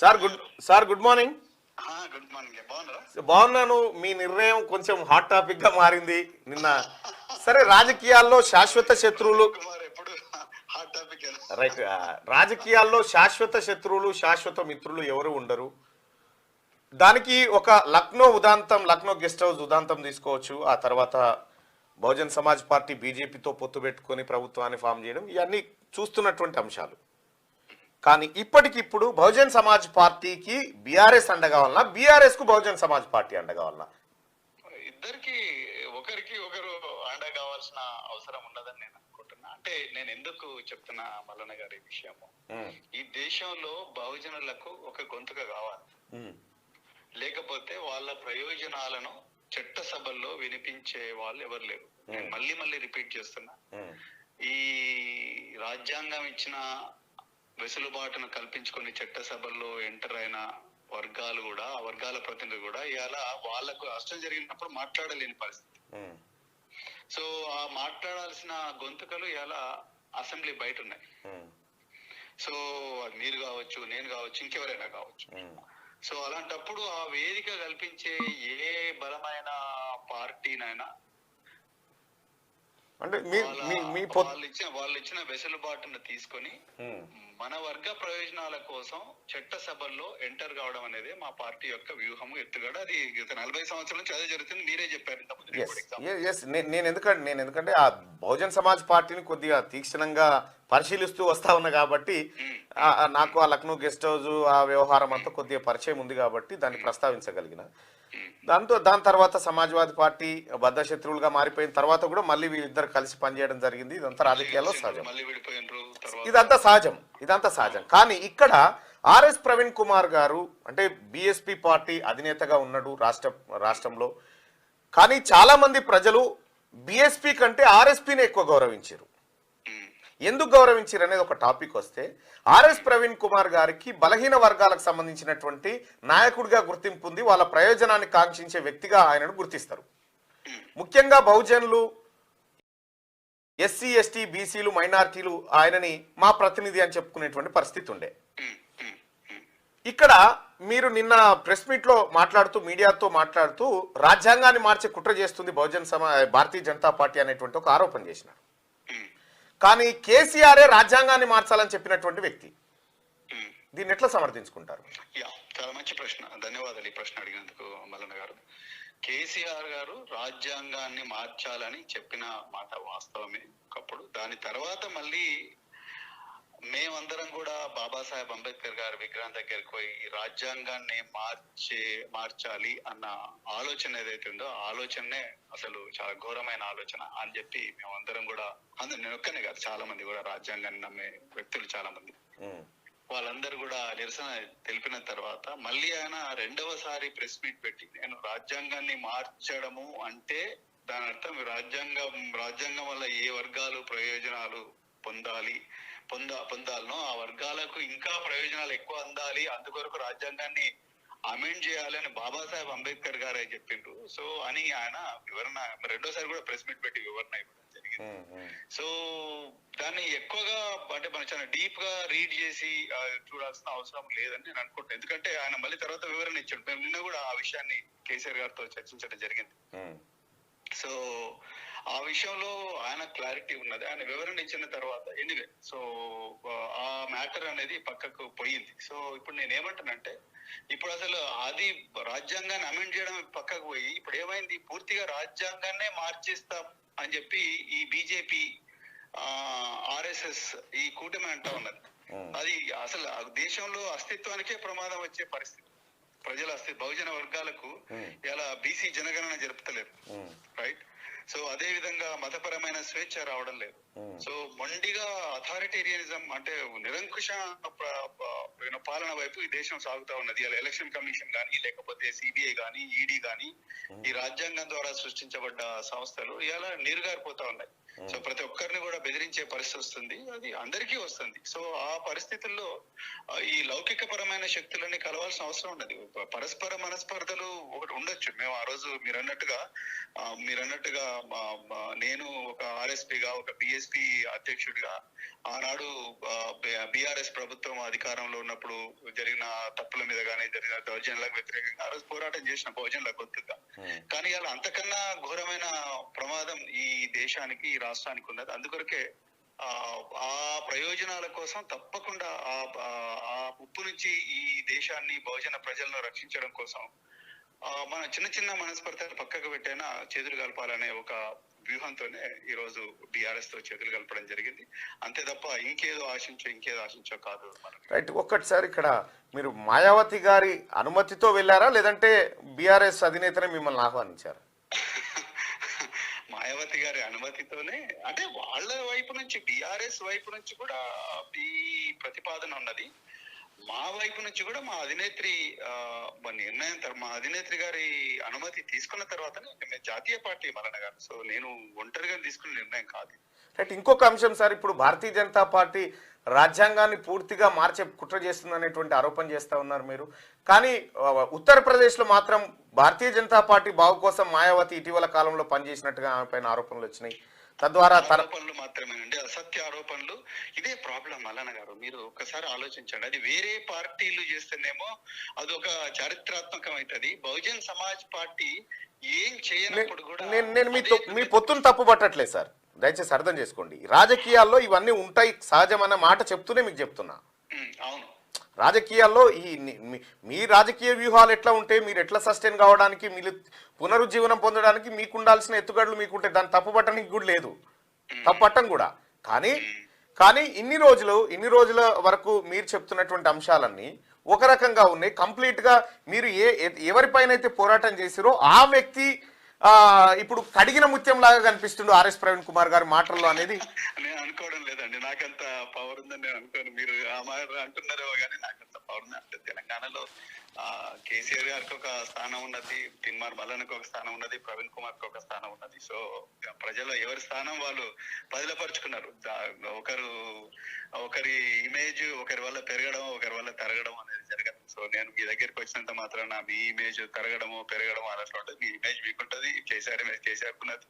Sir good sir good morning. Good morning బాగున్నాను. మీ నిర్ణయం కొంచెం హాట్ టాపిక్గా మారింది. నిన్న సరే రాజకీయాల్లో శాశ్వత శత్రువులు రైట్ రాజకీయాల్లో శాశ్వత శత్రువులు శాశ్వత మిత్రులు ఎవరు ఉండరు. దానికి ఒక లక్నో ఉదాంతం లక్నో గెస్ట్ హౌస్ ఉదాంతం తీసుకోవచ్చు. ఆ తర్వాత బహుజన్ సమాజ్ పార్టీ బీజేపీతో పొత్తు పెట్టుకొని ప్రభుత్వాన్ని ఫామ్ చేయడం ఇవన్నీ చూస్తున్నటువంటి అంశాలు. కానీ ఇప్పటికిప్పుడు బహుజన్ సమాజ్ పార్టీకి బీఆర్ఎస్ అండగా వలన బీఆర్ఎస్కు బహుజన్ సమాజ్ పార్టీ అండగా వలన ఇద్దరికి ఒకరికి ఒకరు అండ కావాల్సిన అవసరం ఉండదని నేను అనుకుంటున్నా. అంటే నేను ఎందుకు చెప్తున్నా మల్లన్న గారి విషయము? ఈ దేశంలో బహుజనులకు ఒక గొంతుక కావాలి. లేకపోతే వాళ్ళ ప్రయోజనాలను చట్టసభల్లో వినిపించే వాళ్ళు ఎవరు లేరు. నేను మళ్ళీ మళ్ళీ రిపీట్ చేస్తున్నా. ఈ రాజ్యాంగం ఇచ్చిన వెసులుబాటును కల్పించుకొని చట్టసభల్లో ఎంటర్ అయిన వర్గాలు కూడా ఆ వర్గాల ప్రతినిధులు కూడా ఇవాళ వాళ్ళకు నష్టం జరిగినప్పుడు మాట్లాడలేని పరిస్థితి. సో ఆ మాట్లాడాల్సిన గొంతుకలు ఇవాళ అసెంబ్లీ బయట ఉన్నాయి సో అది మీరు కావచ్చు నేను కావచ్చు ఇంకెవరైనా కావచ్చు. సో అలాంటప్పుడు ఆ వేదిక కల్పించే ఏ బలమైన పార్టీనైనా అంటే వాళ్ళ- ఇచ్చిన వాళ్ళు ఇచ్చిన వెసులుబాటును తీసుకొని. మన వర్గ ప్రయోజనాల కోసం చట్టసభల్లో ఎంటర్ కావడం అనేది మా పార్టీ యొక్క వ్యూహము. ఎత్తుగడ అది గత నలభై సంవత్సరాల నుంచి అదే జరుగుతుంది. మీరే చెప్పారు నేను ఎందుకంటే నేను ఎందుకంటే ఆ బహుజన్ సమాజ్ పార్టీని కొద్దిగా తీక్షణంగా పరిశీలిస్తూ వస్తా ఉన్నా కాబట్టి నాకు ఆ లక్నో గెస్ట్ హౌస్ ఆ వ్యవహారం అంతా కొద్దిగా పరిచయం ఉంది కాబట్టి దాన్ని ప్రస్తావించగలిగిన. దాంతో దాని తర్వాత సమాజ్వాదీ పార్టీ బద్ద శత్రువులుగా మారిపోయిన తర్వాత కూడా మళ్ళీ వీళ్ళిద్దరు కలిసి పనిచేయడం జరిగింది. ఇదంతా రాజకీయాల్లో సహజం. ఇదంతా సహజం. ఇదంతా సహజం. కానీ ఇక్కడ ఆర్ఎస్ ప్రవీణ్ కుమార్ గారు అంటే బిఎస్పి పార్టీ అధినేతగా ఉన్నాడు రాష్ట్ర రాష్ట్రంలో. కానీ చాలా మంది ప్రజలు బిఎస్పి కంటే ఆర్ఎస్పిని ఎక్కువ గౌరవించారు. ఎందుకు గౌరవించారు అనేది ఒక టాపిక్ వస్తే ఆర్ఎస్ ప్రవీణ్ కుమార్ గారికి బలహీన వర్గాలకు సంబంధించినటువంటి నాయకుడిగా గుర్తింపు ఉంది వాళ్ళ ప్రయోజనాన్ని కాంక్షించే వ్యక్తిగా ఆయనను గుర్తిస్తారు. ముఖ్యంగా బహుజనులు ఎస్సీ ఎస్టీ బీసీలు మైనార్టీలు ఆయనని మా ప్రతినిధి అని చెప్పుకునేటువంటి పరిస్థితి ఉండే. ఇక్కడ మీరు నిన్న ప్రెస్ మీట్లో మాట్లాడుతూ మీడియాతో మాట్లాడుతూ రాజ్యాంగాన్ని మార్చే కుట్ర చేస్తుంది బహుజన్ సమా భారతీయ జనతా పార్టీ అనేటువంటి ఒక ఆరోపణ చేసినారు. కానీ కేసీఆరే రాజ్యాంగాన్ని మార్చాలని చెప్పినటువంటి వ్యక్తి. దీన్ని ఎట్లా సమర్థించుకుంటారు? చాలా మంచి ప్రశ్న. ధన్యవాదాలు ఈ ప్రశ్న అడిగినందుకు మల్లన్న గారు. కేసీఆర్ గారు రాజ్యాంగాన్ని మార్చాలని చెప్పిన మాట వాస్తవమే ఒకప్పుడు. దాని తర్వాత మళ్ళీ మేమందరం కూడా బాబాసాహెబ్ అంబేద్కర్ గారి విగ్రహం దగ్గరికి పోయి రాజ్యాంగాన్ని మార్చే మార్చాలి అన్న ఆలోచన ఏదైతే ఉందో ఆలోచననే ఆలోచనే అసలు చాలా ఘోరమైన ఆలోచన అని చెప్పి మేమందరం కూడా అందరు నేను ఒక్కనే కాదు చాలా మంది కూడా రాజ్యాంగాన్ని నమ్మే వ్యక్తులు చాలా మంది వాళ్ళందరూ కూడా నిరసన తెలిపిన తర్వాత మళ్ళీ ఆయన రెండవసారి ప్రెస్ మీట్ పెట్టి నేను రాజ్యాంగాన్ని మార్చడము అంటే దాని అర్థం రాజ్యాంగం రాజ్యాంగం వల్ల ఏ వర్గాలు ప్రయోజనాలు పొందాలి పొంద పొందాలనో ఆ వర్గాలకు ఇంకా ప్రయోజనాలు ఎక్కువ అందాలి అందుకొరకు రాజ్యాంగాన్ని అమెండ్ చేయాలి అని బాబాసాహెబ్ అంబేద్కర్ గారే చెప్పిండ్రు. సో అని ఆయన వివరణ రెండోసారి కూడా ప్రెస్ మీట్ పెట్టి వివరణ ఇవ్వడం. జరిగింది ఉమ్, ఉమ్, సో దాన్ని ఎక్కువగా అంటే మనం చాలా డీప్గా రీడ్ చేసి చూడాల్సిన అవసరం లేదని నేను అనుకుంటున్నాను ఎందుకంటే ఆయన మళ్ళీ తర్వాత వివరణ ఇచ్చాడు. మేము నిన్న కూడా ఆ విషయాన్ని కేసీఆర్ గారితో చర్చించడం జరిగింది. ఉమ్, సో ఆ విషయంలో ఆయన క్లారిటీ ఉన్నది. ఆయన వివరణ ఇచ్చిన తర్వాత ఎనివే సో ఆ మ్యాటర్ అనేది పక్కకు పోయింది. సో ఇప్పుడు నేను ఏమంటానంటే ఇప్పుడు అసలు అది రాజ్యాంగాన్ని అమెండ్ చేయడం పక్కకు పోయి ఇప్పుడు ఏమైంది? పూర్తిగా రాజ్యాంగాన్నే మార్చేస్తాం అని చెప్పి ఈ బీజేపీ ఆర్ఎస్ఎస్ ఈ కూటమి అంటా ఉన్నది. అది అసలు దేశంలో అస్తిత్వానికే ప్రమాదం వచ్చే పరిస్థితి. ప్రజల అస్తి బహుజన వర్గాలకు. ఇలా బీసీ జనగణన జరుపుతలేరు. రైట్ సో అదే విధంగా మతపరమైన స్వేచ్ఛ రావడం లేదు. ఉమ్, సో మొండిగా అథారిటేరియనిజం అంటే నిరంకుశ పాలన వైపు ఈ దేశం సాగుతా ఉన్నది. ఎలక్షన్ కమిషన్ కానీ లేకపోతే సిబిఐ కానీ ఈడీ కానీ ఈ రాజ్యాంగం ద్వారా సృష్టించబడ్డ సంస్థలు ఇలా నీరుగారిపోతా ఉన్నాయి. సో ప్రతి ఒక్కరిని కూడా బెదిరించే పరిస్థితి వస్తుంది. అది అందరికీ వస్తుంది. సో ఆ పరిస్థితుల్లో ఈ లౌకిక పరమైన శక్తులని కలవాల్సిన అవసరం ఉన్నది పరస్పర మనస్పర్ధలు ఒకటి ఉండొచ్చు. మేము ఆ రోజు మీరు అన్నట్టుగా మీరు అన్నట్టుగా మా- నేను ఒక ఆర్ఎస్పీగా ఒక బిఎస్పీ అధ్యక్షుడిగా ఆనాడు బీఆర్ఎస్ ప్రభుత్వం అధికారంలో ఉన్నప్పుడు జరిగిన తప్పుల మీద కానీ జరిగిన దౌర్జన్యాలకు వ్యతిరేకంగా ఆ రోజు పోరాటం చేసిన బహుజనుల గొంతుగా కానీ అలా అంతకన్నా ఘోరమైన ప్రమాదం ఈ దేశానికి ఈ రాష్ట్రానికి ఉన్నది. అందుకొరకే ఆ ఆ ప్రయోజనాల కోసం తప్పకుండా ఆ ఉప్పు నుంచి ఈ దేశాన్ని బహుజన ప్రజలను రక్షించడం కోసం మన చిన్న చిన్న మనస్పర్ధలు పక్కకు పెట్టైనా చేతులు కలపాలనే ఒక వ్యూహంతోనే ఈ రోజు బీఆర్ఎస్తో చేతులు కలపడం జరిగింది. అంతే తప్ప ఇంకేదో ఆశించో ఇంకేదో ఆశించో కాదు రైట్ ఒక్కటిసారి ఇక్కడ మీరు మాయావతి గారి అనుమతితో వెళ్ళారా? లేదంటే బీఆర్ఎస్ అధినేతనే మిమ్మల్ని ఆహ్వానించారు? మాయావతి గారి అనుమతితోనే అంటే వాళ్ళ వైపు నుంచి బీఆర్ఎస్ వైపు నుంచి కూడా ఈ ప్రతిపాదన ఉన్నది. మా వైపు నుంచి కూడా మా అధినేత్రి నిర్ణయం మా అధినేత్రి గారి అనుమతి తీసుకున్న తర్వాతనే జాతీయ పార్టీ మరణ గారు. సో నేను ఒంటరిగా తీసుకున్న నిర్ణయం కాదు. రైట్ ఇంకొక అంశం సార్ ఇప్పుడు భారతీయ జనతా పార్టీ రాజ్యాంగాన్ని పూర్తిగా మార్చే కుట్ర చేస్తుందనేటువంటి ఆరోపణ చేస్తా ఉన్నారు మీరు. కానీ ఉత్తరప్రదేశ్లో మాత్రం భారతీయ జనతా పార్టీ బాగు కోసం మాయావతి ఇటీవల కాలంలో పనిచేసినట్టుగా ఆమె పైన ఆరోపణలు వచ్చినాయి. తద్వారా ఆరోపణలు మాత్రమేనండి అసత్య ఆరోపణలు. ఇదే ప్రాబ్లం మల్లన్న గారు. మీరు ఒకసారి ఆలోచించండి. అది వేరే పార్టీలు చేస్తేనేమో అదొక చారిత్రాత్మకం అవుతుంది బహుజన్ సమాజ్ పార్టీ ఏం చేయనప్పుడు కూడా నేను నేను మీ అదే మీ పొత్తును తప్పు పట్టట్లేదు సార్. దయచేసి అర్థం చేసుకోండి. రాజకీయాల్లో ఇవన్నీ ఉంటాయి సహజమన్న మాట చెప్తూనే మీకు చెప్తున్నా. అవును. రాజకీయాల్లో ఈ మీ- రాజకీయ వ్యూహాలు ఎట్లా ఉంటే మీరు ఎట్లా సస్టైన్ కావడానికి మీరు పునరుజ్జీవనం పొందడానికి మీకు ఉండాల్సిన ఎత్తుగడలు మీకుంటే దాన్ని తప్పుపట్టడానికి కూడా లేదు. తప్పట్టం కూడా. కానీ కానీ ఇన్ని రోజులు ఇన్ని రోజుల వరకు మీరు చెప్తున్నటువంటి అంశాలన్నీ ఒక రకంగా ఉన్నాయి. కంప్లీట్గా మీరు ఏ ఎవరిపైన అయితే పోరాటం చేసిరో ఆ వ్యక్తి ఇప్పుడు కడిగిన ముత్యం లాగా కనిపిస్తుండు ఆర్ఎస్ ప్రవీణ్ కుమార్ గారి మాటల్లో అనేది. నేను అనుకోవడం లేదండి. నాకంత పవర్ ఉందని నేను అనుకోను. మీరు ఆ కానీ నాకు పవర్ అంటే తెలంగాణలో ఆ కేసీఆర్ గారికి ఒక స్థానం ఉన్నది తిన్మార్ మల్లన్నకి ఒక స్థానం ఉన్నది ప్రవీణ్ కుమార్కి ఒక స్థానం ఉన్నది. సో ప్రజలు ఎవరి స్థానం వాళ్ళు బదిలపరుచుకున్నారు ఒకరు ఒకరి ఇమేజ్ ఒకరి వల్ల పెరగడం ఒకరి వల్ల తరగడం అనేది జరగదు. సో నేను మీ దగ్గరికి వచ్చినంత మాత్రాన మీ ఇమేజ్ తరగడము పెరగడం అలా ఉంటుంది మీ ఇమేజ్ మీకుంటది కేసీఆర్ ఇమేజ్ కేసీఆర్ కున్నది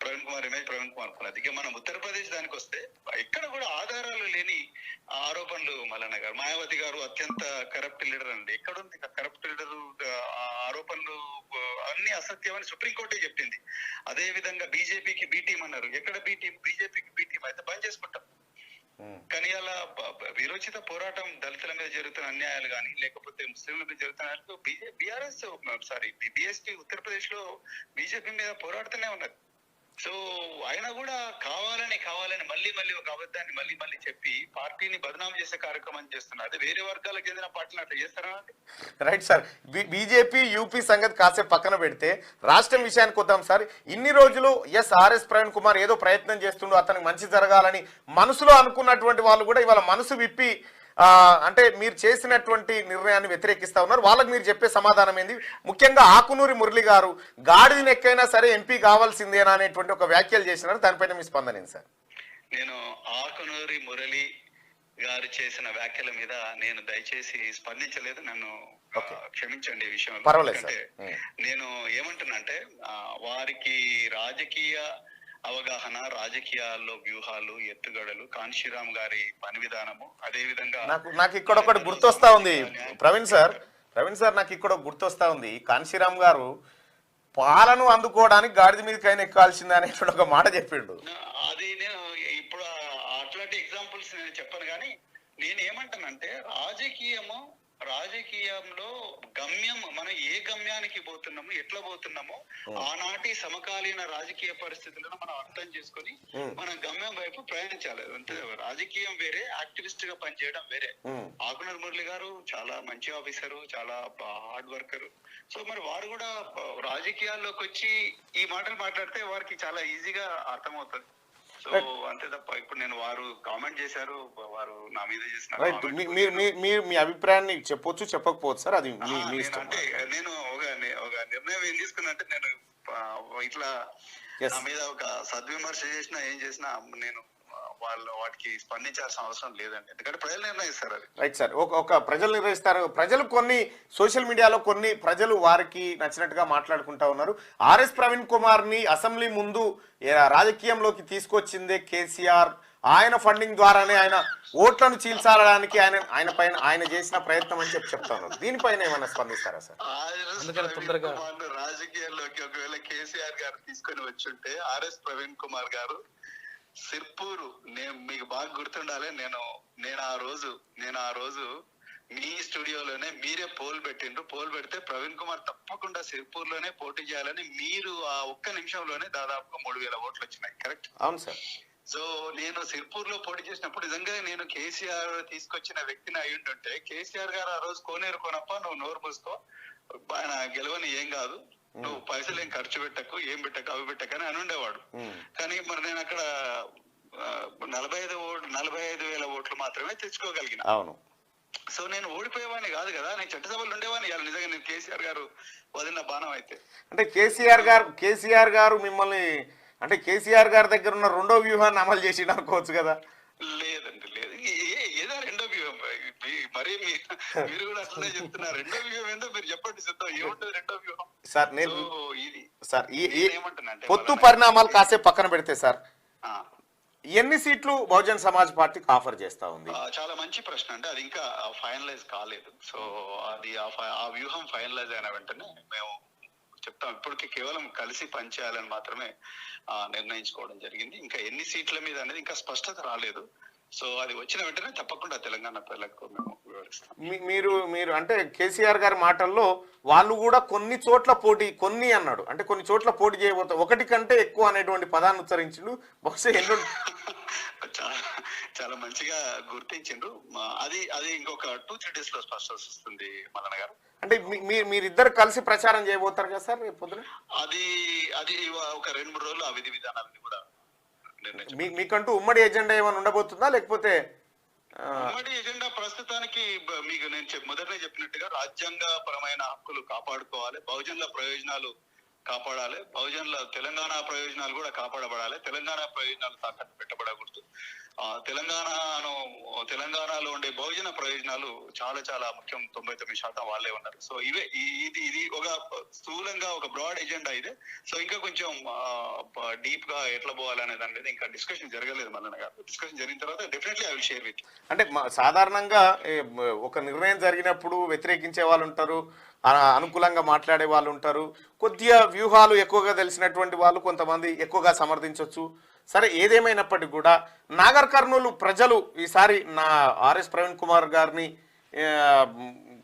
ప్రవీణ్ కుమార్ ఇమేజ్ ప్రవీణ్ కుమార్ ఇక మనం ఉత్తరప్రదేశ్ దానికి వస్తే ఇక్కడ కూడా ఆధారాలు లేని ఆరోపణలు మల్లన్న గారు. మాయావతి గారు అత్యంత కరప్ట్ లీడర్ అండి. ఎక్కడుంది? కరప్ట్ లీడర్ ఆరోపణలు అన్ని అసత్యమని సుప్రీంకోర్టే చెప్పింది. అదే విధంగా బీజేపీకి బీ టీం అన్నారు. ఎక్కడ బీ టీం? బీజేపీకి బీ టీం. అయితే బంద్ చేసుకుంటాం. కానీ అలా విరోచిత పోరాటం దళితుల మీద జరుగుతున్న అన్యాయాలు కానీ లేకపోతే ముస్లింల మీద జరుగుతున్న బీఆర్ఎస్ సారీ బీఎస్పీ ఉత్తరప్రదేశ్లో బీజేపీ మీద పోరాడుతూనే ఉన్నది. సో ఆయన కూడా కావాలని కావాలని మళ్ళీ మళ్ళీ ఒక అబద్ధాన్ని మళ్ళీ మళ్ళీ చెప్పి పార్టీని బదనాం చేసే కార్యక్రమం చేస్తున్నారు. అదే వేరే వర్గాలకు చెందిన పార్టీలు అట్లా చేస్తారా రైట్ సార్ బీజేపీ యూపీ సంగతి కాసేపు పక్కన పెడితే రాష్ట్రం విషయానికి వద్దాం సార్ ఇన్ని రోజులు ఎస్ ఆర్ఎస్ ప్రవీణ్ కుమార్ ఏదో ప్రయత్నం చేస్తుండు అతనికి మంచి జరగాలని మనసులో అనుకున్నటువంటి వాళ్ళు కూడా ఇవాళ మనసు విప్పి అంటే మీరు చేసినటువంటి నిర్ణయాన్ని వ్యతిరేకిస్తా ఉన్నారు. వాళ్ళకి మీరు చెప్పే సమాధానం ఏంది? ముఖ్యంగా ఆకునూరి మురళి గారు గాడిదని ఎక్కైనా సరే ఎంపీ కావాల్సిందేనా అనేటువంటి ఒక వ్యాఖ్యలు చేసినారు. దానిపైన మీ స్పందన ఏంది సార్? నేను ఆకునూరి మురళి గారు చేసిన వ్యాఖ్యల మీద నేను దయచేసి స్పందించలేదు. నన్ను. క్షమించండి ఈ విషయంలో. పర్వాలేదు. నేను ఏమంటున్నంటే ఆ, వారికి రాజకీయ అవగాహన రాజకీయాల్లో వ్యూహాలు ఎత్తుగడలు కాన్షీరామ్ గారి పని విధానము అదే విధంగా నాకు నాకు ఇక్కడ ఒకటి గుర్తొస్తా ఉంది. ప్రవీణ్ సార్ ప్రవీణ్ సార్ నాకు ఇక్కడ గుర్తొస్తా ఉంది. కాన్శీరామ్ గారు పాలను అందుకోవడానికి గాడిద మీదకి ఆయన ఎక్కాల్సిందే అనేటువంటి ఒక మాట చెప్పిండు. అది నేను ఇప్పుడు అట్లాంటి ఎగ్జాంపుల్స్ నేను చెప్పను కానీ నేను ఏమంటానంటే రాజకీయము రాజకీయంలో గమ్యం మనం ఏ గమ్యానికి పోతున్నాము ఎట్లా పోతున్నామో ఆనాటి సమకాలీన రాజకీయ పరిస్థితులను మనం అర్థం చేసుకొని. మన గమ్యం వైపు ప్రయాణించాలి. అంతే రాజకీయం వేరే యాక్టివిస్ట్గా పనిచేయడం వేరే. ఆకునర్ మురళి గారు చాలా మంచి ఆఫీసరు చాలా హార్డ్ వర్కర్. సో మరి వారు కూడా రాజకీయాల్లోకి వచ్చి ఈ మాటలు మాట్లాడితే వారికి చాలా ఈజీగా అర్థమవుతుంది. సో అంతే తప్ప ఇప్పుడు నేను వారు కామెంట్ చేశారు వారు నా మీద చేసిన మీరు మీ- అభిప్రాయాన్ని చెప్పొచ్చు చెప్పకపోవచ్చు సార్? అది అంటే నేను ఒక నిర్ణయం ఏం తీసుకున్నా అంటే నేను ఇట్లా. నా మీద ఒక సద్విమర్శ చేసినా ఏం చేసినా నేను వాళ్ళ వాటికి స్పందించాల్సిన అవసరం లేదండి. ఎందుకంటే ప్రజలు నిర్ణయిస్తారు అది. రైట్ సార్ ఒక ఒక ప్రజలు నిర్వహిస్తారు ప్రజలు కొన్ని సోషల్ మీడియాలో కొన్ని ప్రజలు వారికి నచ్చినట్టుగా మాట్లాడుకుంటా ఉన్నారు. ఆర్ఎస్ ప్రవీణ్ కుమార్ని అసెంబ్లీ ముందు రాజకీయంలోకి తీసుకొచ్చిందే కేసీఆర్. ఆయన ఫండింగ్ ద్వారానే ఆయన ఓట్లను చీల్చాలడానికి ఆయన ఆయన పైన ఆయన చేసిన ప్రయత్నం అని చెప్పి చెప్తాను దీనిపైన ఏమైనా స్పందిస్తారా సార్ రాజకీయాల్లోకి ఒకవేళ కేసీఆర్ గారు తీసుకొని వచ్చుంటే ఆర్ఎస్ ప్రవీణ్ కుమార్ గారు సిర్పూరు. నేను మీకు బాగా గుర్తుండాలి నేను నేను ఆ రోజు నేను ఆ రోజు మీ స్టూడియోలోనే మీరే పోల్ పెట్టిండ్రు. పోల్ పెడితే ప్రవీణ్ కుమార్ తప్పకుండా సిర్పూర్లోనే పోటీ చేయాలని మీరు ఆ ఒక్క నిమిషంలోనే దాదాపుగా మూడు వేల ఓట్లు వచ్చినాయి కరెక్ట్? అవును సార్. సో నేను సిర్పూర్లో పోటీ చేసినప్పుడు నిజంగా నేను కేసీఆర్ తీసుకొచ్చిన వ్యక్తిని అయి ఉంటుంటే కేసీఆర్ గారు ఆ రోజు కోనేరు కొనప్ప నువ్వు నోరు మూసుకో. ఆయన గెలవని ఏం కాదు. నువ్వు పైసలు ఏం ఖర్చు పెట్టకు ఏం పెట్టకు అవి పెట్టకని అని ఉండేవాడు. కానీ మరి నేను అక్కడ నలభై ఐదు ఓట్లు నలభై ఐదు వేల ఓట్లు మాత్రమే తెచ్చుకోగలిగిన. అవును. సో నేను ఓడిపోయేవాడిని కాదు కదా నేను చట్టసభలు ఉండేవాడిని. ఇవాళ నిజంగా నేను కేసీఆర్ గారు వదిలిన బాణం అయితే. అంటే కేసీఆర్ గారు కేసీఆర్ గారు మిమ్మల్ని అంటే కేసీఆర్ గారి దగ్గర ఉన్న రెండో వ్యూహాన్ని అమలు చేసి అనుకోవచ్చు కదా? లేదండి లేదు ఏ- ఏ- ఏదో రెండో వ్యూహం మీ- మరి మీరు కూడా అట్లనే చెప్తున్నారు. రెండో వ్యూహం ఏందో మీరు చెప్పండి సిద్ధం. ఏముంటుంది రెండో వ్యూహం? సార్ నేను ఇది సార్ పొత్తు పరిణామాలు కాసేపు పక్కన పెడితే సార్ ఎన్ని సీట్లు బహుజన్ సమాజ్ పార్టీకి ఆఫర్ చేస్తా ఉంది? చాలా మంచి ప్రశ్న అంటే అది ఇంకా ఫైనలైజ్ కాలేదు. సో అది ఆ వ్యూహం ఫైనలైజ్ అయిన వెంటనే మేము చెప్తాం. ఇప్పటికి కేవలం కలిసి పనిచేయాలని మాత్రమే నిర్ణయించుకోవడం జరిగింది. ఇంకా ఎన్ని సీట్ల మీద అనేది ఇంకా స్పష్టత రాలేదు. సో అది వచ్చిన వెంటనే తప్పకుండా తెలంగాణ ప్రజలకు మేము మీరు మీరు అంటే కేసీఆర్ గారి మాటల్లో వాళ్ళు కూడా కొన్ని చోట్ల పోటీ కొన్ని అన్నాడు. అంటే కొన్ని చోట్ల పోటీ చేయబోతారు ఒకటి కంటే ఎక్కువ అనేటువంటి పదాన్ని ఉచ్చరించిండు. బహుశా ఎన్నో చాలా మంచిగా గుర్తించిండ్రు. అది అది ఇంకొక టూ త్రీ డేస్లో స్పష్టత వస్తుంది మల్లన్న గారు. అంటే మీరిద్దరు కలిసి ప్రచారం చేయబోతారు కదా సార్ రేపు పొద్దున? అది అది ఒక రెండు మూడు రోజులు ఆ విధి విధానాలని కూడా మీకంటూ ఉమ్మడి ఎజెండా ఏమైనా ఉండబోతుందా? లేకపోతే ఉమ్మడి ఎజెండా ప్రస్తుతానికి మీకు నేను మొదటనే చెప్పినట్టుగా రాజ్యాంగ పరమైన హక్కులు కాపాడుకోవాలి బహుజనుల ప్రయోజనాలు కాపాడాలి. బహుజనుల తెలంగాణ ప్రయోజనాలు కూడా కాపాడబడాలి. తెలంగాణ ప్రయోజనాలు తాకట్టు పెట్టబడకూడదు. ఆ, తెలంగాణను తెలంగాణలో ఉండే బహుజన ప్రయోజనాలు చాలా చాలా ముఖ్యం. తొంభై తొమ్మిది శాతం వాళ్ళే ఉన్నారు. సో ఇవే ఇది ఇది ఒక స్థూలంగా ఒక బ్రాడ్ ఎజెండా ఇదే. సో ఇంకా కొంచెం డీప్గా ఎట్లా పోవాలనే దాని మీద ఇంకా డిస్కషన్ జరగలేదు మల్లన్న గారు. డిస్కషన్ జరిగిన తర్వాత definitely I will share with అంటే సాధారణంగా ఒక నిర్ణయం జరిగినప్పుడు వ్యతిరేకించే వాళ్ళు ఉంటారు. అనుకూలంగా మాట్లాడే వాళ్ళు ఉంటారు. కొద్దిగా వ్యూహాలు ఎక్కువగా తెలిసినటువంటి వాళ్ళు కొంతమంది ఎక్కువగా సమర్థించవచ్చు సరే ఏదేమైనప్పటికీ కూడా నాగర్ కర్నూలు ప్రజలు ఈసారి నా ఆర్ఎస్ ప్రవీణ్ కుమార్ గారిని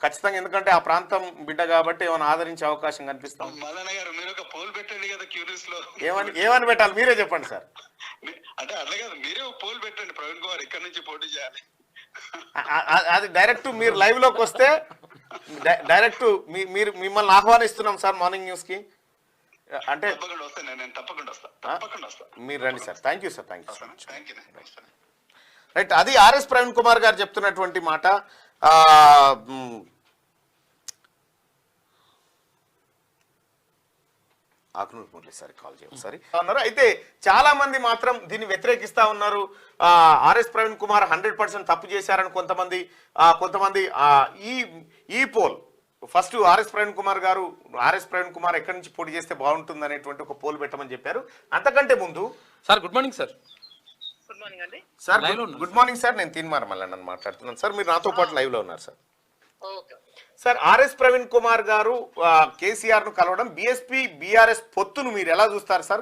ఖచ్చితంగా ఎందుకంటే ఆ ప్రాంతం బిడ్డ కాబట్టి ఏమైనా ఆదరించే అవకాశం కనిపిస్తాం ఏమని ఏమని పెట్టాలి? మీరే చెప్పండి సార్. అంటే అట్లా కాదు మీరే ఒక పోల్ పెట్టండి ప్రవీణ్ కుమార్ ఇక్కడ నుంచి పోటీ చేయాలి. ఆ- ఆ- అది డైరెక్ట్ మీరు లైవ్లోకి వస్తే డైరెక్ట్ మీరు మిమ్మల్ని ఆహ్వానిస్తున్నాం సార్ మార్నింగ్ న్యూస్కి అంటే మీరు రండి sir. Thank you sir thank you right అది ఆర్ఎస్ ప్రవీణ్ కుమార్ గారు చెప్తున్నటువంటి మాట ఆ, మ్, ఆకునూరు మురళి సార్ కాల్ చేయండి సరే అన్నారు? అయితే చాలా మంది మాత్రం దీన్ని వ్యతిరేకిస్తా ఉన్నారు. ఆ, RS Praveen Kumar hundred percent తప్పు చేశారని కొంతమంది ఆ, కొంతమంది ఆ, ఈ ఈ poll first RS Praveen Kumar garu RS Praveen Kumar ఎక్కడి నుంచి పోటీ చేస్తే బాగుంటుంది అనేటువంటి ఒక పోల్ పెట్టమని చెప్పారు. అంతకంటే ముందు sir good morning sir. Good morning అండి. సార్ గుడ్- మార్నింగ్ సార్ నేను తీన్మార్ మల్లన్న మాట్లాడుతున్నాను. సార్ మీరు నాతో పాటు లైవ్లో ఉన్నారు sir. Okay. Sir RS Praveen Kumar garu కేసీఆర్ను కలవడం బీఎస్పీ బీఆర్ఎస్ పొత్తును మీరు ఎలా చూస్తారు సార్?